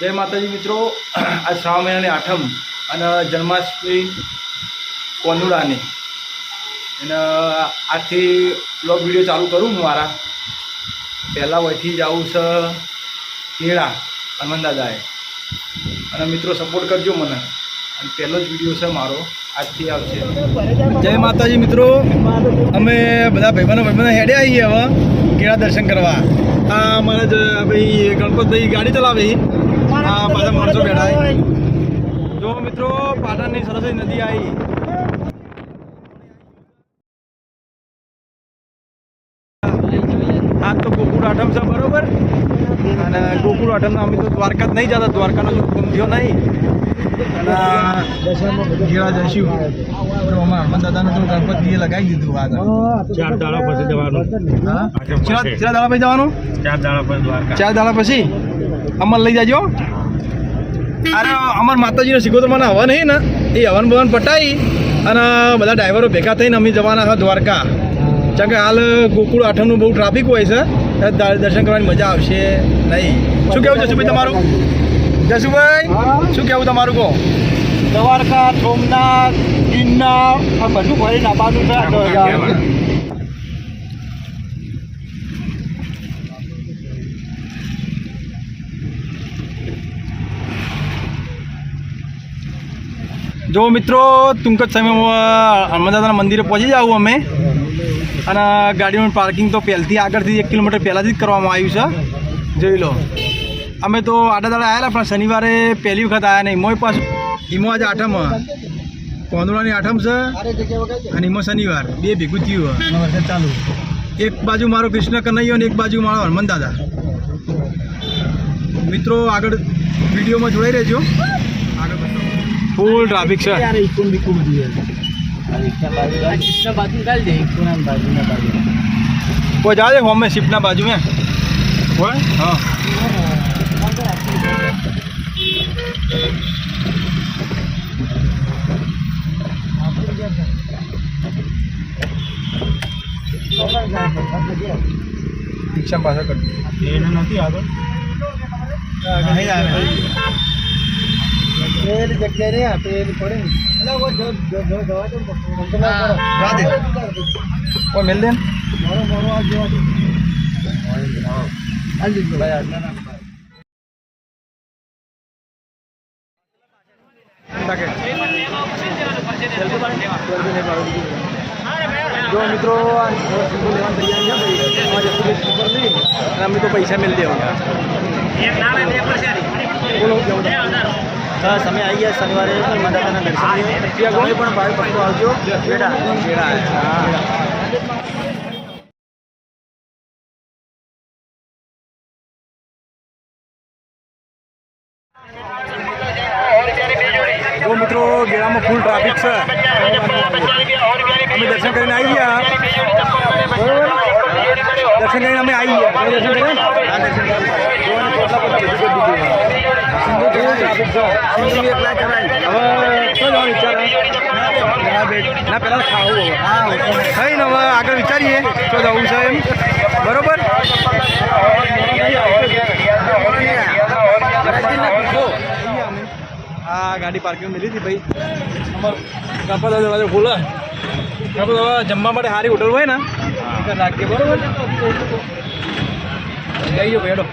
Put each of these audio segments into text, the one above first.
જય માતાજી મિત્રો. આ શ્રાવણ મહિનાની આઠમ અને જન્માષ્ટમી કોનુડાની. અને આજથી બ્લોગ વીડિયો ચાલુ કરું હું મારા. પહેલાં વહીથી જ આવું છે કેળા હનુમાન દાદાએ અને મિત્રો સપોર્ટ કરજો મને. અને પહેલો જ વીડિયો છે મારો. આજથી આવશે. જય માતાજી મિત્રો. અમે બધા ભાઈબંધો ભાઈબંધો હેડે આવીએ હવે. કેળા દર્શન કરવા. આ અમારા જ ભાઈ ગણપતભાઈ ગાડી ચલાવે આ બધા માણસો બેઠા જો મિત્રો પાટણની સરસ્વતી નદી આવી આ તો ગોકુળ આઠમ છે બરોબર? અને ગોકુળ આઠમના અમે તો દ્વારકા નહીં જતા દ્વારકાનો જો હુકમ થયો નહીં. અને ઘેરા જઈશું. તો અમારા હનુમાન દાદાને તો ગણપતિએ લગાવી દીધું ચાર દાડા પછી જવાનું. કેટલા દાડા પછી જવાનું? ચાર દાડા પછી દ્વારકા. ચાર દાડા પછી? અમર લઈ જાજો. અરે અમાર માતાજીનો સિકોતર મને હવન હે ને. એ હવન ભવન પટાઈ અને બધા ડ્રાઈવરો ભેગા થઈને અમે જવાના હતા દ્વારકા. કારણ કે હાલ ગોકુળ આઠમનું બહુ ટ્રાફિક હોય છે. દર્શન કરવાની મજા આવશે નહીં. શું કેવું જશુભાઈ તમારું? જશુભાઈ શું કેવું તમારું કહો? દ્વારકા સોમનાથ ગિરનાર આ બધું ફરીને આવવાનું છે. જો મિત્રો ટૂંક જ સમયમાં હનુમાનદાદાના મંદિરે પહોંચી જાવ અમે. અને ગાડીનું પાર્કિંગ તો પહેલથી આગળથી એક કિલોમીટર પહેલાંથી જ કરવામાં આવ્યું છે. જોઈ લો. અમે તો આડા દાડા આવેલા પણ શનિવારે પહેલી વખત આવ્યા નહીં. મોય પાછું ઈમો આજે આઠમ કોંદોળાની આઠમ છે અને ઈમો શનિવાર. બે ભેગું થયું ચાલુ. એક બાજુ મારો કૃષ્ણ કનૈયો અને એક બાજુ મારો હનુમાન દાદા. મિત્રો આગળ વિડીયોમાં જોડાઈ રહેજો. આગળ ફૂલ ટ્રાફિક છે કોઈ જાજે હોમે શિપના બાજુ. મેં હોય? હા. રિક્ષા પાછળ કરતી એને નથી આગળ? નહીં આવે પેલી જગ્યા રે આ પેલી પડે ને જા દે કોઈ મેલ દે ને જો મિત્રો આ સિમ્બો લેવાની તૈયારી છે ભાઈ અમારે જતું સ્લીપર લઈ અને અમે તો પૈસા મેળ દેવાના બોલો કેવું અમે આવી ગયા શનિવારે માતાના દર્શન તમે પણ ભાઈ ભક્તો આવજો. બેટા. કેળા હા મિત્રો ગેળામાં ફૂલ ટ્રાફિક છે. અમે દર્શન કરીને આવી ગયા. દર્શન કરીને અમે આવી ગયા. દર્શન કર્યા સિંધુ એકલા હવે હા ખાઈને હવે આગળ વિચારીએ તો જવું છે એમ બરોબર? આ ગાડી પાર્કિંગ મિલી હતી ભાઈ ગણપત દરવાજો ખોલે ગણપત જમવા માટે સારી હોટલ હોય ને રાખીએ બરોબર જઈ ભેડો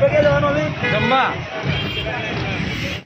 ¿Qué ¿Qué?